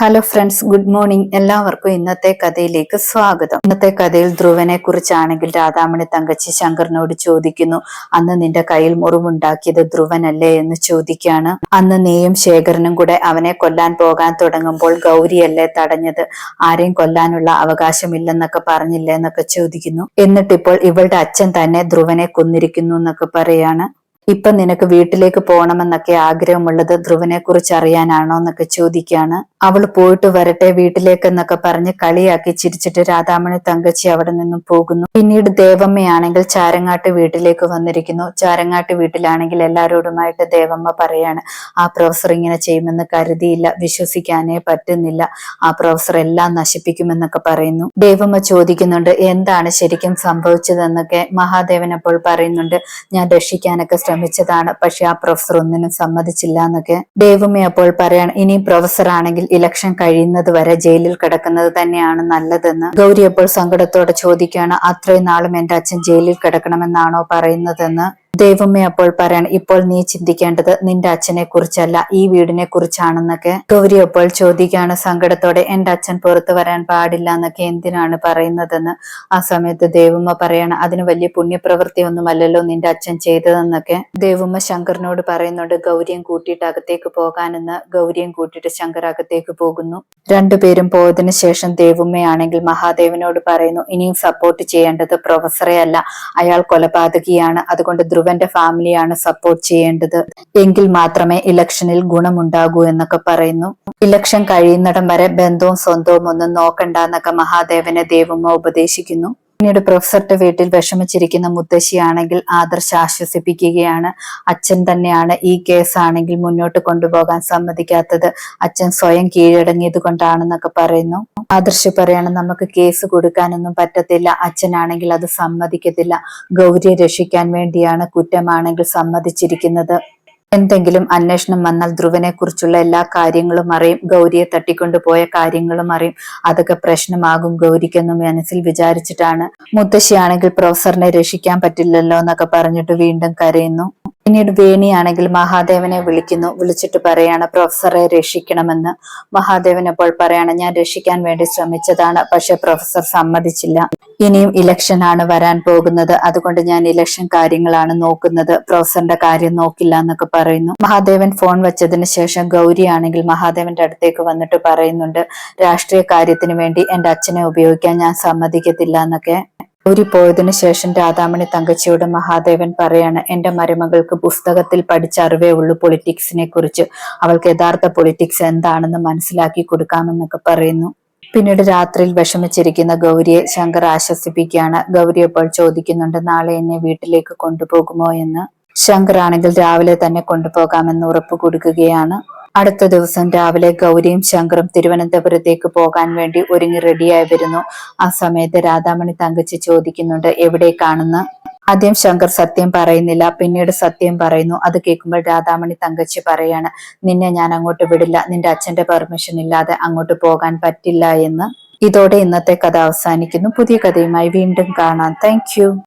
Hello friends good morning എല്ലാവർക്കും ഇന്നത്തെ കഥയിലേക്ക് സ്വാഗതം. ഇന്നത്തെ കഥയിൽ ധ്രുവനെ കുറിച്ചാണെങ്കിൽ രാധാമണി തങ്കച്ചി ശങ്കറിനോട് ചോദിക്കുന്നു അന്ന് നിന്റെ കയ്യിൽ മുറിവുണ്ടാക്കിയത് ധ്രുവനല്ലേ? എന്ന് ചോദിക്കാണ് അന്ന് നീയും ശേഖരനും കൂടെ അവനെ കൊല്ലാൻ പോകാൻ തുടങ്ങുമ്പോൾ ഗൗരിയല്ലേ തടഞ്ഞത്? ആരെയും കൊല്ലാനുള്ള അവകാശമില്ലെന്നൊക്കെ പറഞ്ഞില്ലേ എന്നൊക്കെ ചോദിക്കുന്നു. എന്നിട്ടിപ്പോൾ ഇവളുടെ അച്ഛൻ തന്നെ ധ്രുവനെ കൊന്നിരിക്കുന്നു എന്നൊക്കെ പറയാണ്. ഇപ്പൊ നിനക്ക് വീട്ടിലേക്ക് പോകണമെന്നൊക്കെ ആഗ്രഹമുള്ളത് ധ്രുവനെ കുറിച്ച് അറിയാനാണോ എന്നൊക്കെ ചോദിക്കാണ് അവൾ പോയിട്ട് വരട്ടെ വീട്ടിലേക്കെന്നൊക്കെ പറഞ്ഞ് കളിയാക്കി ചിരിച്ചിട്ട് രാധാമണി തങ്കച്ചി അവിടെ നിന്നും പോകുന്നു. പിന്നീട് ദേവമ്മയാണെങ്കിൽ ചാരങ്ങാട്ട് വീട്ടിലേക്ക് വന്നിരിക്കുന്നു. ചാരങ്ങാട്ട് വീട്ടിലാണെങ്കിൽ എല്ലാവരോടുമായിട്ട് ദേവമ്മ പറയാണ് ആ പ്രൊഫസർ ഇങ്ങനെ ചെയ്യുമെന്ന് കരുതിയില്ല വിശ്വസിക്കാനേ പറ്റുന്നില്ല. ആ പ്രൊഫസർ എല്ലാം നശിപ്പിക്കുമെന്നൊക്കെ പറയുന്നു. ദേവമ്മ ചോദിക്കുന്നുണ്ട് എന്താണ് ശരിക്കും സംഭവിച്ചതെന്നൊക്കെ? മഹാദേവൻ അപ്പോൾ പറയുന്നുണ്ട് ഞാൻ രക്ഷിക്കാനൊക്കെ ശ്രമിച്ചതാണ് പക്ഷെ ആ പ്രൊഫസർ ഒന്നിനും സമ്മതിച്ചില്ല എന്നൊക്കെ. ദേവമ്മ അപ്പോൾ പറയാണ് ഇനി പ്രൊഫസർ ആണെങ്കിൽ ഇലക്ഷൻ കഴിയുന്നത് വരെ ജയിലിൽ കിടക്കുന്നത് തന്നെയാണ് നല്ലതെന്ന് ഗൗരി അപ്പോൾ സങ്കടത്തോടെ ചോദിക്കുകയാണ് അത്രയും നാളും എന്റെ അച്ഛൻ ജയിലിൽ കിടക്കണമെന്നാണോ പറയുന്നതെന്ന്? ദൈവമേ അപ്പോൾ പറയണം ഇപ്പോൾ നീ ചിന്തിക്കേണ്ടത് നിന്റെ അച്ഛനെ കുറിച്ചല്ല ഈ വീടിനെ കുറിച്ചാണെന്നൊക്കെ ഗൗരി അപ്പോൾ ചോദിക്കുകയാണ് സങ്കടത്തോടെ എന്റെ അച്ഛൻ പുറത്തു വരാൻ പാടില്ല എന്നൊക്കെ എന്തിനാണ് പറയുന്നതെന്ന്? ആ സമയത്ത് ദേവമ്മ പറയണം അതിന് വലിയ പുണ്യപ്രവൃത്തി ഒന്നുമല്ലല്ലോ നിന്റെ അച്ഛൻ ചെയ്തതെന്നൊക്കെ. ദേവമ്മ ശങ്കറിനോട് പറയുന്നുണ്ട് ഗൗരിയും കൂട്ടിയിട്ട് അകത്തേക്ക് പോകാനെന്ന്. ഗൗരിയും കൂട്ടിയിട്ട് ശങ്കർ അകത്തേക്ക് പോകുന്നു. രണ്ടുപേരും പോയതിനു ശേഷം ദേവുമ്മയാണെങ്കിൽ മഹാദേവനോട് പറയുന്നു ഇനിയും സപ്പോർട്ട് ചെയ്യേണ്ടത് പ്രൊഫസറെ അല്ല അയാൾ കൊലപാതകിയാണ് അതുകൊണ്ട് ധ്രുവന്റെ ഫാമിലിയാണ് സപ്പോർട്ട് ചെയ്യേണ്ടത്. എങ്കിൽ മാത്രമേ ഇലക്ഷനിൽ ഗുണമുണ്ടാകൂ എന്നൊക്കെ പറയുന്നു. ഇലക്ഷൻ കഴിയുന്നിടം വരെ ബന്ധവും സ്വന്തവും ഒന്നും നോക്കണ്ട എന്നൊക്കെ മഹാദേവനെ ദേവമ്മ ഉപദേശിക്കുന്നു. പിന്നീട് പ്രൊഫസറുടെ വീട്ടിൽ വിഷമിച്ചിരിക്കുന്ന മുത്തശ്ശിയാണെങ്കിൽ ആദർശ ആശ്വസിപ്പിക്കുകയാണ്. അച്ഛൻ തന്നെയാണ് ഈ കേസ് ആണെങ്കിൽ മുന്നോട്ട് കൊണ്ടുപോകാൻ സമ്മതിക്കാത്തത്. അച്ഛൻ സ്വയം കീഴടങ്ങിയത് കൊണ്ടാണെന്നൊക്കെ പറയുന്നു. ആദർശ് പറയാണ് നമുക്ക് കേസ് കൊടുക്കാനൊന്നും പറ്റത്തില്ല. അച്ഛനാണെങ്കിൽ അത് സമ്മതിക്കത്തില്ല. ഗൗരിയെ രക്ഷിക്കാൻ വേണ്ടിയാണ് കുറ്റമാണെങ്കിൽ സമ്മതിച്ചിരിക്കുന്നത്. എന്തെങ്കിലും അന്വേഷണം വന്നാൽ ധ്രുവനെ കുറിച്ചുള്ള എല്ലാ കാര്യങ്ങളും അറിയും ഗൗരിയെ തട്ടിക്കൊണ്ടുപോയ കാര്യങ്ങളും അറിയും. അതൊക്കെ പ്രശ്നമാകും ഗൗരിക്കെന്ന് മനസ്സിൽ വിചാരിച്ചിട്ടാണ്. മുത്തശ്ശിയാണെങ്കിൽ പ്രൊഫസറിനെ രക്ഷിക്കാൻ പറ്റില്ലല്ലോ എന്നൊക്കെ പറഞ്ഞിട്ട് വീണ്ടും കരയുന്നു. പിന്നീട് വേണിയാണെങ്കിൽ മഹാദേവനെ വിളിക്കുന്നു. വിളിച്ചിട്ട് പറയാണ് പ്രൊഫസറെ രക്ഷിക്കണമെന്ന്. മഹാദേവൻ അപ്പോൾ പറയാണ് ഞാൻ രക്ഷിക്കാൻ വേണ്ടി ശ്രമിച്ചതാണ് പക്ഷെ പ്രൊഫസർ സമ്മതിച്ചില്ല. ഇനിയും ഇലക്ഷൻ ആണ് വരാൻ പോകുന്നത്. അതുകൊണ്ട് ഞാൻ ഇലക്ഷൻ കാര്യങ്ങളാണ് നോക്കുന്നത്. പ്രൊഫസറിന്റെ കാര്യം നോക്കില്ല എന്നൊക്കെ പറയുന്നു. മഹാദേവൻ ഫോൺ വെച്ചതിന് ശേഷം ഗൗരിയാണെങ്കിൽ മഹാദേവന്റെ അടുത്തേക്ക് വന്നിട്ട് പറയുന്നുണ്ട് രാഷ്ട്രീയ കാര്യത്തിന് വേണ്ടി എന്റെ അച്ഛനെ ഉപയോഗിക്കാൻ ഞാൻ സമ്മതിക്കത്തില്ല എന്നൊക്കെ. ഗൗരി പോയതിനു ശേഷം രാധാമണി തങ്കച്ചിയോട് മഹാദേവൻ പറയാണ് എന്റെ മരുമകൾക്ക് പുസ്തകത്തിൽ പഠിച്ച അറിവേ ഉള്ളൂ പൊളിറ്റിക്സിനെ കുറിച്ച്. അവൾക്ക് യഥാർത്ഥ പൊളിറ്റിക്സ് എന്താണെന്ന് മനസ്സിലാക്കി കൊടുക്കാമെന്നൊക്കെ പറയുന്നു. പിന്നീട് രാത്രിയിൽ വിഷമിച്ചിരിക്കുന്ന ഗൗരിയെ ശങ്കർ ആശ്വസിപ്പിക്കുകയാണ്. ഗൗരി അപ്പോൾ ചോദിക്കുന്നുണ്ട് നാളെ എന്നെ വീട്ടിലേക്ക് കൊണ്ടുപോകുമോ? എന്ന്. ശങ്കർ ആണെങ്കിൽ രാവിലെ തന്നെ കൊണ്ടുപോകാമെന്ന് ഉറപ്പ് കൊടുക്കുകയാണ്. അടുത്ത ദിവസം രാവിലെ ഗൗരിയും ശങ്കറും തിരുവനന്തപുരത്തേക്ക് പോകാൻ വേണ്ടി ഒരുങ്ങി റെഡിയായി വരുന്നു ആ സമയത്ത് രാധാമണി തങ്കച്ചി ചോദിക്കുന്നുണ്ട് എവിടേക്കാണെന്ന് ആദ്യം ശങ്കർ സത്യം പറയുന്നില്ല പിന്നീട് സത്യം പറയുന്നു. അത് കേൾക്കുമ്പോൾ രാധാമണി തങ്കച്ചി പറയാണ് നിന്നെ ഞാൻ അങ്ങോട്ട് വിടില്ല നിന്റെ അച്ഛന്റെ പെർമിഷൻ ഇല്ലാതെ അങ്ങോട്ട് പോകാൻ പറ്റില്ല എന്ന്. ഇതോടെ ഇന്നത്തെ കഥ അവസാനിക്കുന്നു. പുതിയ കഥയുമായി വീണ്ടും കാണാം. താങ്ക്